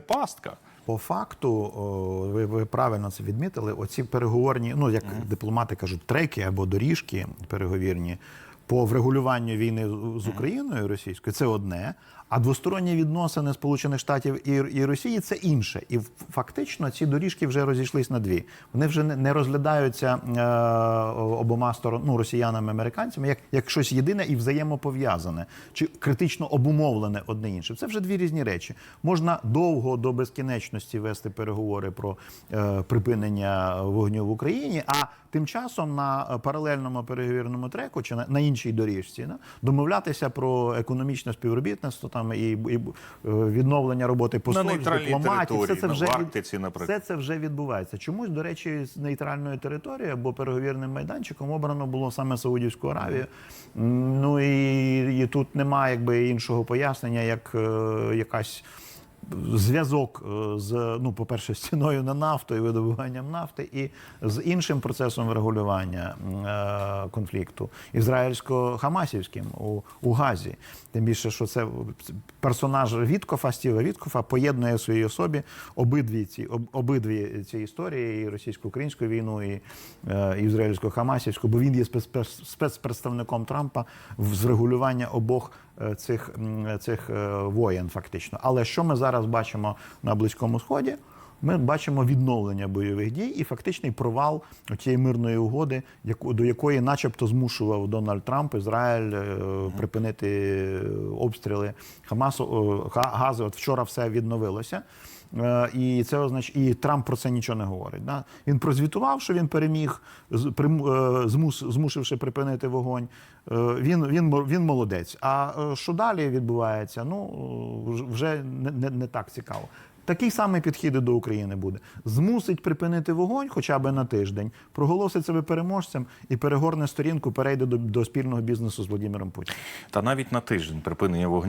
пастка. По факту, ви, ви правильно це відмітили. Оці переговорні, ну як дипломати кажуть, треки або доріжки переговірні по врегулюванню війни з Україною російською це одне. А двосторонні відносини Сполучених Штатів і, і Росії це інше. І фактично ці доріжки вже розійшлись на дві. Вони вже не, розглядаються е, обома сторонами, ну, росіянами, американцями, як, як щось єдине і взаємопов'язане, чи критично обумовлене одне інше. Це вже дві різні речі. Можна довго до безкінечності вести переговори про е, припинення вогню в Україні, а тим часом на паралельному переговірному треку чи на, на іншій доріжці да, домовлятися про економічне співробітництво там і, і е, відновлення роботи посольств, дипломатії. Все це вже Арктиці, наприклад. все це вже відбувається. Чомусь, до речі, з нейтральної території або переговірним майданчиком обрано було саме Саудівську Аравію. Ну і, і тут немає якби іншого пояснення, як е, якась. Зв'язок е, з ну, по-перше, з ціною на нафту і видобуванням нафти, і з іншим процесом врегулювання е, конфлікту ізраїльсько-хамасівським у, у Газі. Тим більше, що це персонаж Віткофа, Стіва Віткофа поєднує в своїй особі обидві ці обидві ці історії: і російсько-українську війну, і, е, ізраїльсько-хамасівську, бо він є спец- спецпредставником Трампа в зрегулювання обох цих, цих е, воєн, фактично. Але що ми зараз бачимо на Близькому Сході? Ми бачимо відновлення бойових дій і фактичний провал тієї мирної угоди, до якої, начебто, змушував Дональд Трамп Ізраїль е, припинити обстріли Хамасу е, Гази. От вчора все відновилося. Е, І це означ... і Трамп про це нічого не говорить. Да? Він прозвітував, що він переміг, е, змус, змусивши припинити вогонь. Е, Він, він, він молодець. А е, що далі відбувається? Ну е, вже не, не, не так цікаво. Такий самий підхід і до України буде. Змусить припинити вогонь хоча б на тиждень, проголосить себе переможцем і перегорне сторінку, перейде до, до спільного бізнесу з Владимиром Путіним. Та навіть на тиждень припинення вогню